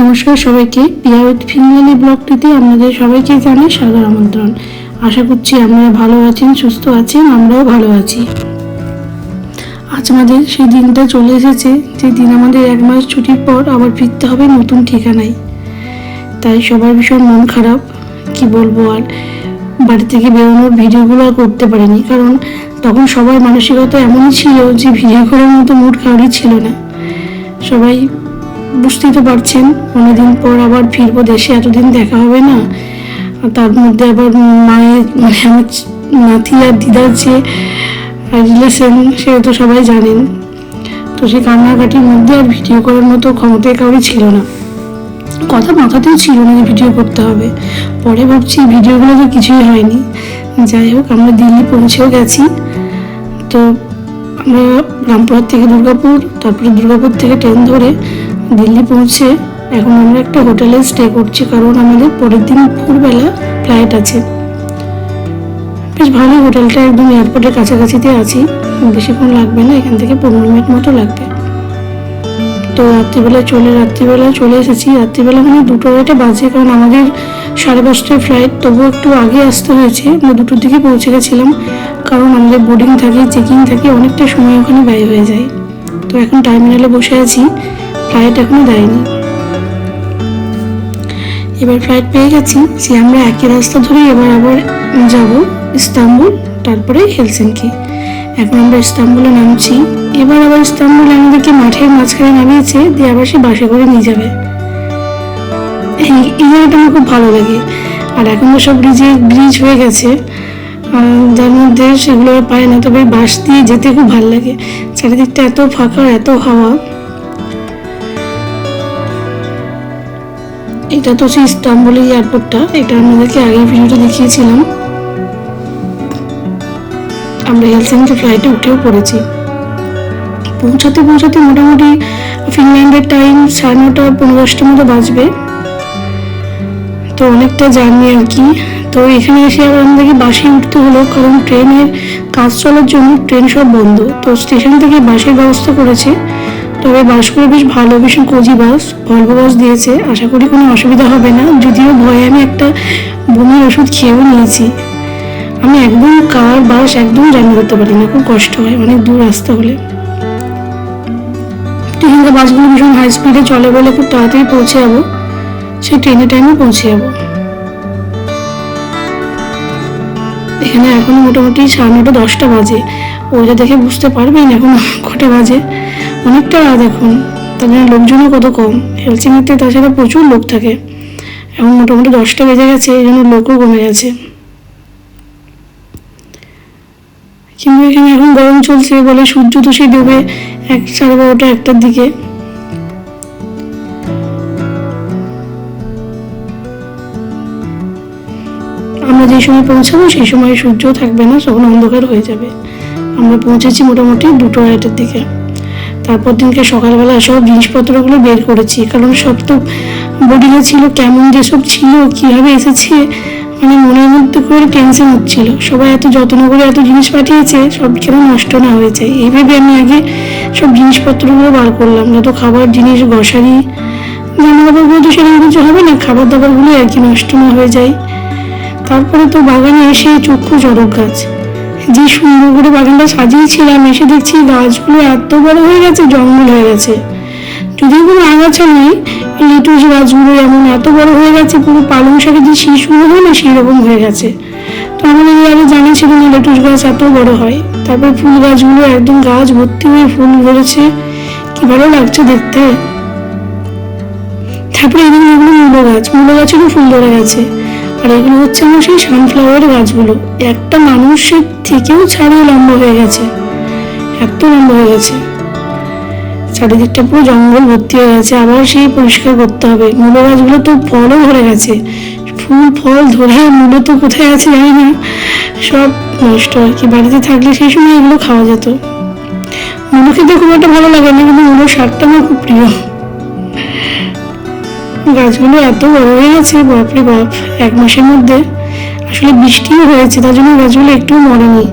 নমস্কার সবাইকে। পিয়া উইথ ফিঙ্গালি ব্লগটিতে আপনাদের সবাইকে জানাই সাদর আমন্ত্রণ। আশা করছি আপনারা ভালো আছেন, সুস্থ আছেন, আমরাও ভালো আছি। আজ আমাদের সেই দিনটা চলে এসেছে, যে দিন আমাদের এক মাস ছুটির পর আবার ফিরতে হবে নতুন ঠিকানায়। তাই সবার ভীষণ মন খারাপ, কি বলব আর? বাড়ি থেকে বেরোনোর ভিডিওগুলো আর করতে পারিনি, কারণ তখন সবার মানসিকতা এমনই ছিল যে ভিডিও করার মতো মুড কাউরি ছিল না। সবাই বুঝতেই তো পারছেন, অনেকদিন পর আবার ফিরবো দেশে, এতদিন দেখা হবে না। তার মধ্যে আবার মায়ের মানে আমার নাতি আর দিদার যে রিলেশন, সেটা তো সবাই জানেন। তো সেই কান্নাকাটির মধ্যে আর ভিডিও করার মতো ক্ষমতায় কাউরি ছিল না। কথা মাথাতেও ছিল না যে ভিডিও করতে হবে। পরে ভাবছি ভিডিওগুলো তো কিছুই হয়নি। যাই হোক, আমরা দিল্লি পৌঁছেও গেছি। তো আমরা রামপুরহাট থেকে দুর্গাপুর, তারপরে দুর্গাপুর থেকে ট্রেন ধরে দিল্লি পৌঁছে এখন আমরা একটা হোটেলে স্টে করছি, কারণ আমাদের পরের দিন ভোরবেলা ফ্লাইট আছে। বেশ ভালো হোটেলটা, একদম এয়ারপোর্টের কাছাকাছিতে আছি। বেশিক্ষণ লাগবে না, এখান থেকে পনেরো মিনিট মতো লাগবে। তো রাত্রিবেলা চলে রাত্রিবেলা চলে এসেছি। রাত্রিবেলা মানে দুটো আড়াইটা বাজে, কারণ আমাদের সাড়ে পাঁচটায় ফ্লাইট তবুও একটু আগে আসতে হয়েছে। আমরা দুটোর দিকে পৌঁছে গেছিলাম, কারণ আমাদের বোর্ডিং থাকে চেকিং থাকে, অনেকটা সময় ওখানে ব্যয় হয়ে যায়। তো এখন টার্মিনালে বসে আছি। ফ্লাইট এখনও দেয়নি। এবার ফ্লাইট পেয়ে গেছি সে আমরা একই রাস্তা ধরে এবার আবার যাব, ইস্তাম্বুল, তারপরে হেলসিঙ্কি। এখন আমরা ইস্তাম্বুলে নামছি। এবার আবার ইস্তাম্বুল আমাদেরকে মাঠের মাঝখানে নামিয়েছে, দিয়ে আবার সে বাসে করে নিয়ে যাবে। এই জায়গাটা আমার খুব ভালো লাগে। আর এখন তো সব ব্রিজে ব্রিজ হয়ে গেছে। যার মধ্যে সেগুলো পায় না, তবে বাস দিয়ে যেতে খুব ভালো লাগে। চারিদিকটা এত ফাঁকা, এত হাওয়া। এটা তো সেই ইস্তাম্বুল এয়ারপোর্টটা। এটা আমাদেরকে আগের ভিডিওটা দেখিয়েছিলাম? আমরা হেলসিঙ্কি ফ্লাইটে উঠেও পড়েছি। পৌঁছাতে পৌঁছাতে মোটামুটি ফিনল্যান্ডের টাইম সাড়ে নটা পনেরো দশটার মতো বাজবে। তো অনেকটা জার্নি আর কি। তো এখানে এসে আবার আমাদেরকে বাসে উঠতে হলো, কারণ ট্রেনের কাজ চলার জন্য ট্রেন সব বন্ধ। তো স্টেশন থেকে বাসের ব্যবস্থা করেছে। তবে বাসগুলো বেশ ভালো ভীষণ কোজি বাস ভলভো বাস দিয়েছে। আশা করি কোনো অসুবিধা হবে না। যদিও ভয়ে আমি একটা বমির ওষুধ খেয়েও নিয়েছি। আমি একদম কার বাস একদম জার্নি করতে পারি না। খুব কষ্ট হয়, অনেক দূর রাস্তা হলে। এখানকার বাসগুলো ভীষণ হাই স্পিডে চলে বলে খুব তাড়াতাড়ি পৌঁছে যাব। সেই ট্রেনে টাইমে পৌঁছে যাব। এখানে এখন মোটামুটি সাড়ে নটা দশটা বাজে। ওইটা দেখে বুঝতে পারবেন এখন কটা বাজে। অনেকটা রাত এখন। তার জন্য লোকজনও কত কম। হেলসিংতে তাছাড়া প্রচুর লোক থাকে। এখন মোটামুটি দশটা বেজে গেছে, এই জন্য লোকও কমে গেছে। কিন্তু এখানে এখন গরম চলছে বলে সূর্য তো সে ডুবে এক সাড়ে বারোটা একটার দিকে। আমরা যে সময় পৌঁছাবো সেই সময় সূর্য থাকবে না, তখন অন্ধকার হয়ে যাবে। আমরা পৌঁছেছি মোটামুটি দুটো আড়াইটার দিকে। তারপর দিনকে সকালবেলা সব জিনিসপত্রগুলো বের করেছি, কারণ সব তো বোর্ডিংয়ে ছিল, কেমন যেসব ছিল, কীভাবে এসেছে মানে মনের মধ্যে করে টেনশন হচ্ছিল। সবাই এত যত্ন করে এত জিনিস পাঠিয়েছে, সব কেন নষ্ট না হয়ে যায়। এইভাবে আমি আগে সব জিনিসপত্রগুলো বার করলাম যত খাবার, জিনিস গ্রসারি জামা কাপড়গুলো তো সেরকম কিছু হবে না, খাবার দাবারগুলো আর কি নষ্ট না হয়ে যায়। তারপরে তো বাগানে এসে চক্ষু চড়ক গাছ। যে সুন্দর করে বাগানটা সাজিয়েছিলাম, এসে দেখছি গাছগুলো এত বড় হয়ে গেছে, জঙ্গল হয়ে গেছে। যদিও কোনো আগাছা নেই, লেটুস গাছগুলো এমন এত বড় হয়ে গেছে, পুরো পালং শাকের যে শীষগুলো হয় না সেই রকম হয়ে গেছে। তো আমাদের আগে জানা ছিল না লেটুস গাছ এত বড় হয়। তারপর ফুল গাছগুলো একদম গাছ ভর্তি হয়ে ফুল ধরেছে। কি ভালো লাগছে দেখতে। তারপরে এদিকে এগুলো মূলো গাছ, মূলো গাছেরও ফুল ধরে গেছে। আর এগুলো হচ্ছে আমার সেই সানফ্লাওয়ার গাছগুলো। একটা মানুষের থেকেও ছাড়িয়ে লম্বা হয়ে গেছে। এত লম্বা হয়ে গেছে। চারিদিকটা পুরো জঙ্গল ভর্তি হয়ে গেছে, আবার সেই পরিষ্কার করতে হবে। মূলো গাছগুলো তো ফলও ধরে গেছে। ফুল, ফল, ধরে মূলো তো কোথায় আছে জানি না। সব নষ্ট। আর কি বাড়িতে থাকলে সেই সময় এগুলো খাওয়া যেত। মূলো খেতে খুব একটা ভালো লাগে না, কিন্তু মূলো শাকটা আমার খুব প্রিয়। গাছগুলো এত বড় হয়ে গেছে, বাপরে বাপ, এক মাসের মধ্যে। আসলে বৃষ্টিও হয়েছে, তার জন্য গাছগুলো একটু মরেনি।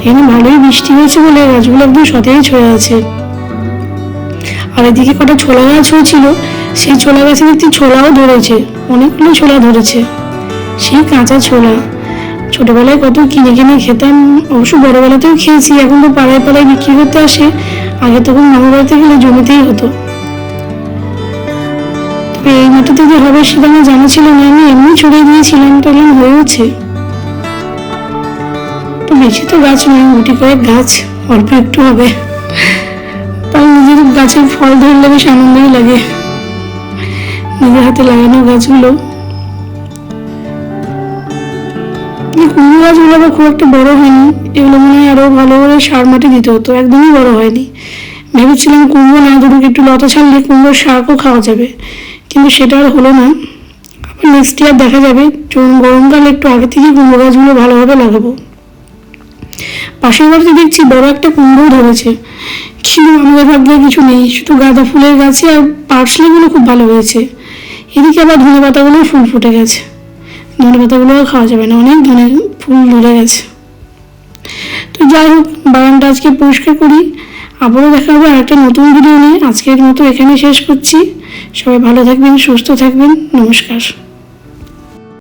এখানে ভালোই বৃষ্টি হয়েছে বলে গাছগুলো একদম সতেজ হয়ে আছে। আর এদিকে কটা ছোলা গাছ হয়েছিল, সেই ছোলা গাছে দেখছি ছোলাও ধরেছে, অনেকগুলো ছোলা ধরেছে। সেই কাঁচা ছোলা। ছোটবেলায় কত কিনে কিনে খেতাম, অবশ্য বড়বেলাতেও খেয়েছি, এখন তো পাড়ায় পাড়ায় বিক্রি করতে আসে, আগে তখন মামা বাড়িতে গেলে জমিতেই হতো। তবে এই মাটিতে যে হবে সেটা আমার জানা ছিল না, আমি এমনি ছড়িয়ে দিয়েছিলাম তাহলে হয়েওছে। তো বেশি তো গাছ নয়, গুটি কয়েক গাছ, অল্প একটু হবে। তাও নিজের গাছের ফল ধরলে বেশ আনন্দই লাগে। নিজের হাতে লাগানো গাছগুলো। কুমড়ো গাছগুলো আবার খুব একটা বড় হয়নি, এগুলো মনে হয় আরও ভালো করে সার মাটি দিতে হতো, একদমই বড় হয়নি। ভেবেছিলাম কুমড়ো না ধরুক, একটু লতা ছাড়লে কুমড়োর শাকও খাওয়া যাবে। কিন্তু সেটা আর হলো না। নেক্সট ইয়ার দেখা যাবে গরমকালে একটু আগে থেকে কুমড়ো গাছগুলো ভালোভাবে লাগাবো। পাশের বাড়িতে দেখছি বড় একটা কুমড়ো ধরেছে। কিন্তু আমাদের ভাগ্যে কিছু নেই। শুধু গাঁদা ফুলের গাছে আর পার্সলিগুলো খুব ভালো হয়েছে। এদিকে আবার ধনে পাতাগুলো ফুল ফুটে গেছে। ধনে পাতাগুলো আর খাওয়া যাবে না, অনেক ধনে ফুল ধরে গেছে। তো যাই হোক, বাগানটা আজকে পরিষ্কার করি। আবারও দেখা হবে আরেকটা নতুন ভিডিও নিয়ে। আজকের মতো এখানে শেষ করছি। সবাই ভালো থাকবেন, সুস্থ থাকবেন। নমস্কার।